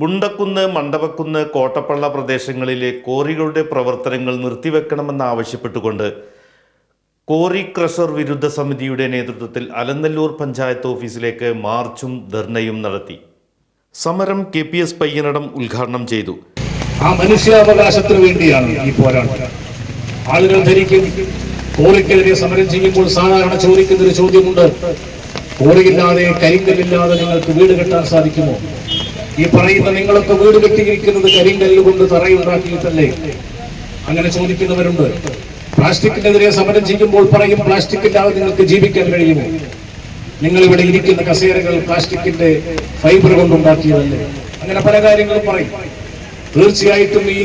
മുണ്ടക്കുന്ന് മണ്ഡപക്കുന്ന് കോട്ടപ്പള്ള പ്രദേശങ്ങളിലെ കോറികളുടെ പ്രവർത്തനങ്ങൾ നിർത്തിവെക്കണമെന്നാവശ്യപ്പെട്ടുകൊണ്ട് quarry crusher വിരുദ്ധ സമിതിയുടെ നേതൃത്വത്തിൽ അലനല്ലൂർ പഞ്ചായത്ത് ഓഫീസിലേക്ക് മാർച്ചും ധർണയും നടത്തി. സമരം കെ പി എസ് പയ്യനടം ഉദ്ഘാടനം ചെയ്തു. ആ മനുഷ്യാവകാശത്തിന് വേണ്ടിയാണ് ഈ പോരാട്ടം. ആളുകൾ ധരിക്കും. കോറിക്കെതിരെ സമരം ചെയ്യുമ്പോൾ സാധാരണ ചോദിക്കുന്ന ഒരു ചോദ്യമുണ്ട്. കോറിയില്ലാതെ കരിങ്കല്ലില്ലാതെ നിങ്ങൾക്ക് വീട് കെട്ടാൻ സാധിക്കുമോ? ഈ പറയുന്ന നിങ്ങളൊക്കെ വീട് കെട്ടിയിരിക്കുന്നത് കരിങ്കല്ല് കൊണ്ട് തറയുണ്ടാക്കിയിട്ടല്ലേ അങ്ങനെ ചോദിക്കുന്നവരുണ്ട്. പ്ലാസ്റ്റിക്കിനെതിരെ സമരം ചെയ്യുമ്പോൾ പറയും പ്ലാസ്റ്റിക്കില്ലാതെ നിങ്ങൾക്ക് ജീവിക്കാൻ കഴിയുമോ? നിങ്ങൾ ഇവിടെ ഇരിക്കുന്ന കസേരകൾ പ്ലാസ്റ്റിക്കിന്റെ ഫൈബർ കൊണ്ടുണ്ടാക്കിയതല്ലേ? അങ്ങനെ പല കാര്യങ്ങളും പറയും. തീർച്ചയായിട്ടും ഈ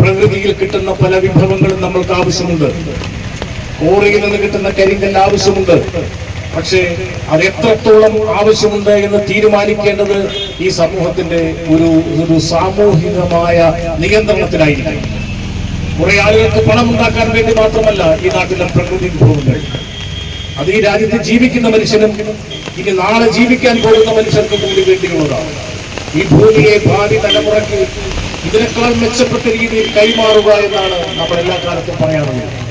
പ്രകൃതിയിൽ കിട്ടുന്ന പല വിഭവങ്ങളും നമ്മൾക്ക് ആവശ്യമുണ്ട്. കോറിയിൽ നിന്ന് കിട്ടുന്ന കരിങ്കല്ല് ആവശ്യമുണ്ട്. പക്ഷേ അത് എത്രത്തോളം ആവശ്യമുണ്ട് എന്ന് തീരുമാനിക്കേണ്ടത് ഈ സമൂഹത്തിന്റെ ഒരു ഒരു സാമൂഹികമായ നിയന്ത്രണത്തിനായിരിക്കും കുറെ ആളുകൾക്ക് പണം ഉണ്ടാക്കാൻ വേണ്ടി മാത്രമല്ല ഈ നാട്ടിലെ പ്രകൃതി വിഭവങ്ങൾ. അത് ഈ രാജ്യത്ത് ജീവിക്കുന്ന മനുഷ്യനും ഇനി നാളെ ജീവിക്കാൻ പോകുന്ന മനുഷ്യർക്കും കൂടി വേണ്ടിയുള്ളതാണ്. ഈ ഭൂമിയെ ഭാവി തലമുറയ്ക്ക് ഇതിനേക്കാൾ മെച്ചപ്പെട്ട രീതിയിൽ കൈമാറുക എന്നാണ് നമ്മൾ എല്ലാ കാലത്തും പറയാറുള്ളത്.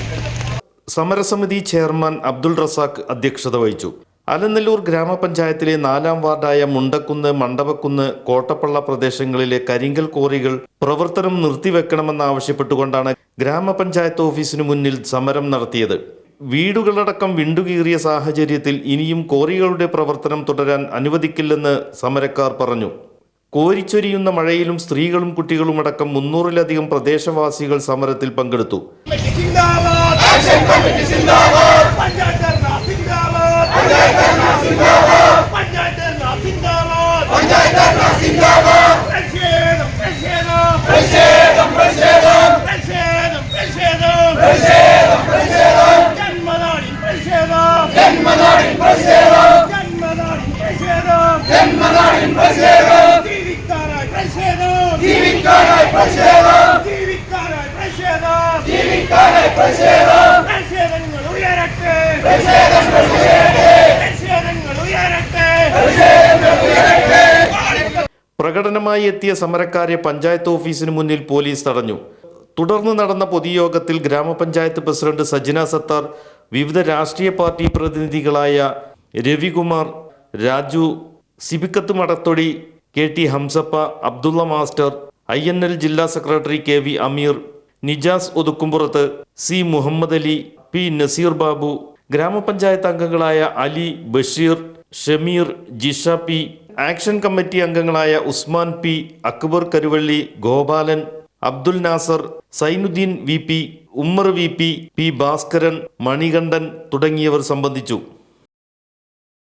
സമരസമിതി ചെയർമാൻ അബ്ദുൾ റസാഖ് അധ്യക്ഷത വഹിച്ചു. അലനല്ലൂർ ഗ്രാമപഞ്ചായത്തിലെ നാലാം വാർഡായ മുണ്ടക്കുന്ന് മണ്ഡപക്കുന്ന് കോട്ടപ്പള്ള പ്രദേശങ്ങളിലെ കരിങ്കൽ കോറികൾ പ്രവർത്തനം നിർത്തിവെക്കണമെന്നാവശ്യപ്പെട്ടുകൊണ്ടാണ് ഗ്രാമപഞ്ചായത്ത് ഓഫീസിനു മുന്നിൽ സമരം നടത്തിയത്. വീടുകളടക്കം വിണ്ടുകീറിയ സാഹചര്യത്തിൽ ഇനിയും കോറികളുടെ പ്രവർത്തനം തുടരാൻ അനുവദിക്കില്ലെന്ന് സമരക്കാർ പറഞ്ഞു. കോരിച്ചൊരിയുന്ന മഴയിലും സ്ത്രീകളും കുട്ടികളുമടക്കം മുന്നൂറിലധികം പ്രദേശവാസികൾ സമരത്തിൽ പങ്കെടുത്തു. ആക്ഷൻ കമ്മിറ്റി സിന്ദാബാദ് പഞ്ചായത്ത് സിന്ദാബാദ് പഞ്ചായത്ത് സിന്ദാബാദ് പഞ്ചായത്ത് സിന്ദാബാദ് പഞ്ചായത്ത് സിന്ദാബാദ് പ്രതിഷേധം പ്രതിഷേധം പ്രതിഷേധം പ്രതിഷേധം പ്രതിഷേധം പ്രതിഷേധം പ്രതിഷേധം ജന്മനാടിൻ പ്രതിഷേധം ജന്മനാടിൻ പ്രതിഷേധം ജന്മനാടിൻ പ്രതിഷേധം ജന്മനാടിൻ പ്രതിഷേധം ജീവിക്കാനായി പ്രതിഷേധം ജീവിക്കാനായി പ്രതിഷേധം ജീവിക്കാനായി പ്രതിഷേധം ജീവിക്കാനായി പ്രതിഷേധം പ്രതിഷേധങ്ങൾ ഉയരട്ടെ പ്രതിഷേധങ്ങൾ ഉയരട്ടെ പ്രതിഷേധങ്ങൾ ഉയരട്ടെ പ്രതിഷേധങ്ങൾ ഉയരട്ടെ പ്രകടനമായി എത്തിയ സമരക്കാരെ പഞ്ചായത്ത് ഓഫീസിന് മുന്നിൽ പോലീസ് തടഞ്ഞു. തുടർന്ന് നടന്ന പൊതുയോഗത്തിൽ ഗ്രാമപഞ്ചായത്ത് പ്രസിഡന്റ് സജ്ന സത്താർ വിവിധ രാഷ്ട്രീയ party പ്രതിനിധികളായ Ravikumar Raju Sibikkath Madathodi K T Hamsappa Abdulla master I N L ജില്ലാ secretary K V Ameer Nijas Othukkumpuram C Muhammad Ali P Nazeer Babu grama panchayat അംഗങ്ങളായ Ali Basheer Shameer Jisha P action committee അംഗങ്ങളായ Usman P Akbar Karuvalli Gopalan Abdul Nasar Zainuddin V P Ummer V P P Bhaskaran Manikandan തുടങ്ങിയവർ സംബന്ധിച്ചു.